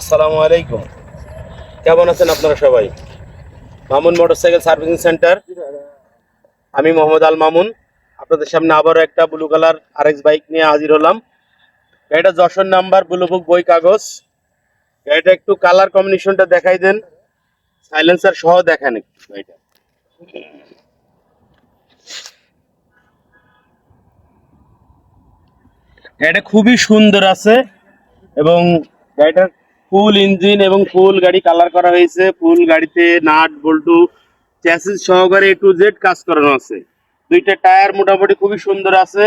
আসসালামু আলাইকুম। কেমন আছেন আপনারা সবাই? Mamun motorcycle servicing centre. আমি মোহাম্মদ আল মামুন। আপনাদের সামনে আবারও একটা ব্লু কালার আরএক্স বাইক নিয়ে হাজির হলাম। গাড়িটা যশোর নাম্বার ব্লু বুক বই কাগজ। গাড়িটা একটু কালার কম্বিনেশনটা দেখাই দেন। সাইলেন্সার সহ দেখান একটু গাড়িটা। গাড়িটা খুবই সুন্দর আছে এবং গাড়িটার ফুল ইঞ্জিন এবং ফুল গাড়ি কালার করা হয়েছে। ফুল গাড়িতে নাট, বল্টু চ্যাসিস সহকারে এ টু জেড কাজ করানো আছে। দুইটা টায়ার মোটামুটি খুবই সুন্দর আছে।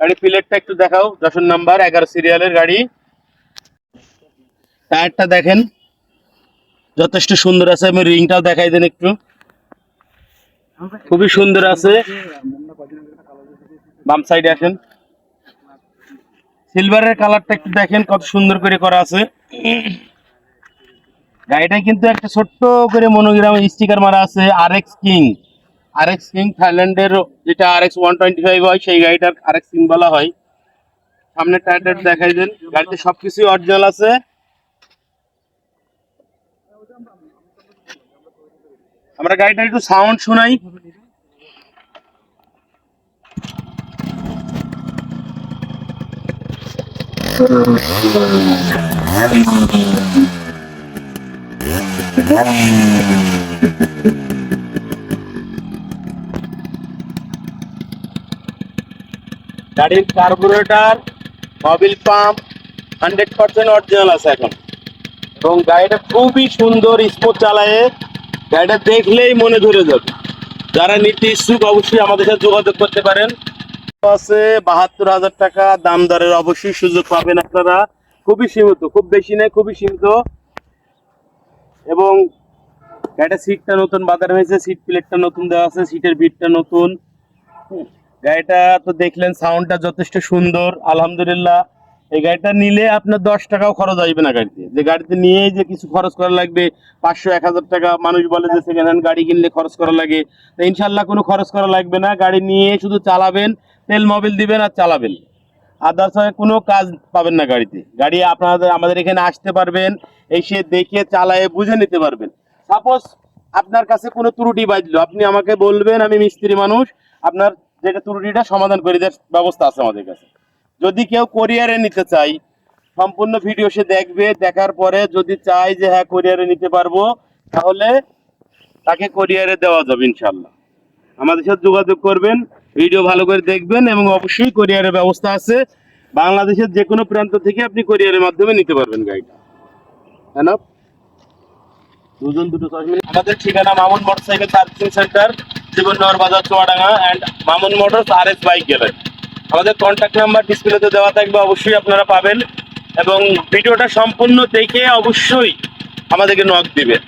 গাড়ি প্লেটটা একটু দেখাও। দশের নাম্বার, এগারো সিরিয়ালের গাড়ি। টায়ারটা দেখেন, যথেষ্ট সুন্দর আছে। আমি রিংটাও দেখাই দেন একটু। খুবই সুন্দর আছে। বাম সাইডে আসেন। সিলভারের কালারটা একটু দেখেন, কত সুন্দর করে করা আছে। গাড়িটা কিন্তু একটা ছোট্ট করে মনোগ্রাম স্টিকার মারা আছে R X king R X king থাইল্যান্ডের যেটা R X one twenty five হয়, সেই গাড়িটার আর এক্স কিং বলা হয়। সামনে টায়ারটা দেখাই দেন। গাড়িতে সবকিছুই অরিজিনাল আছে। আমরা গাড়িটা একটু সাউন্ড শোনাই। গাড়ির carburettor mobil pump hundred percent original আছে এখন। এবং গাড়িটা খুবই সুন্দর স্মুথ চালায়। গাড়িটা দেখলেই মনে ধরে যাবে। যারা নিতে ইচ্ছুক অবশ্যই আমাদের সাথে যোগাযোগ করতে পারেন। আছে বাহাত্তর হাজার টাকা দাম দরের অবশ্যই সুযোগ পাবেন আপনারা। খুবই সীমিত, খুব বেশি নেই খুবই সীমিত। এবং গাড়িটা সিটটা নতুন, বাজার হয়েছে সিট প্লেটটা নতুন দেওয়া আছে সিটের বিটটা নতুন। গাড়িটা তো দেখলেন সাউন্ডটা যথেষ্ট সুন্দর, আলহামদুলিল্লাহ। এই গাড়িটা নিলে আপনার দশ টাকাও খরচ আসবে না গাড়িতে। যে গাড়িতে নিয়েই যে কিছু খরচ করা লাগবে, পাঁচশো, এক হাজার টাকা মানুষ বলে যে সেকেন্ড হ্যান্ড গাড়ি কিনলে খরচ করা লাগে ইনশাল্লাহ কোনো খরচ করা লাগবে না। গাড়ি নিয়ে শুধু চালাবেন, তেল মোবিল দিবেন আর চালাবেন। আদার্স কোনো কাজ পাবেন না গাড়িতে। গাড়ি আপনাদের, আমাদের এখানে আসতে পারবেন, এসে দেখে, চালায়ে, বুঝে নিতে পারবেন। সাপোজ আপনার কাছে কোনো ত্রুটি বাজলো, আপনি আমাকে বলবেন, আমি মিস্ত্রি মানুষ, আপনার যেটা ত্রুটিটা সমাধান করে দেওয়ার ব্যবস্থা আছে আমাদের কাছে। যদি কেউ কোরিয়ারে নিতে চাই সম্পূর্ণ ভিডিও সে দেখবে, দেখার পরে যদি চাই যে হ্যাঁ কোরিয়ারে নিতে পারব, তাহলে তাকে কোরিয়ারে দেওয়া যাবে ইনশাল্লাহ আমাদের সাথে যোগাযোগ করবেন ভিডিও ভালো করে দেখবেন এবং অবশ্যই কোরিয়ারের ব্যবস্থা আছে। বাংলাদেশের যে কোনো প্রান্ত থেকে আপনি কোরিয়ারের মাধ্যমে নিতে পারবেন গাড়িটা। হ্যাঁ দুজন, দুটো আমাদের ঠিকানা Mamun motorcycle servicing centre Jibannagar Bazar, Chuadanga and Mamun motors R S bike gallery. আমাদের কন্ট্যাক্ট নাম্বার ডিসপ্লেতে দেওয়া থাকবে, অবশ্যই আপনারা পাবেন। এবং ভিডিওটা সম্পূর্ণ দেখে অবশ্যই আমাদেরকে নক দিবেন।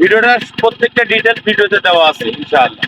ভিডিওটা প্রত্যেকটা ডিটেল ভিডিওতে দেওয়া আছে, ইনশাআল্লাহ।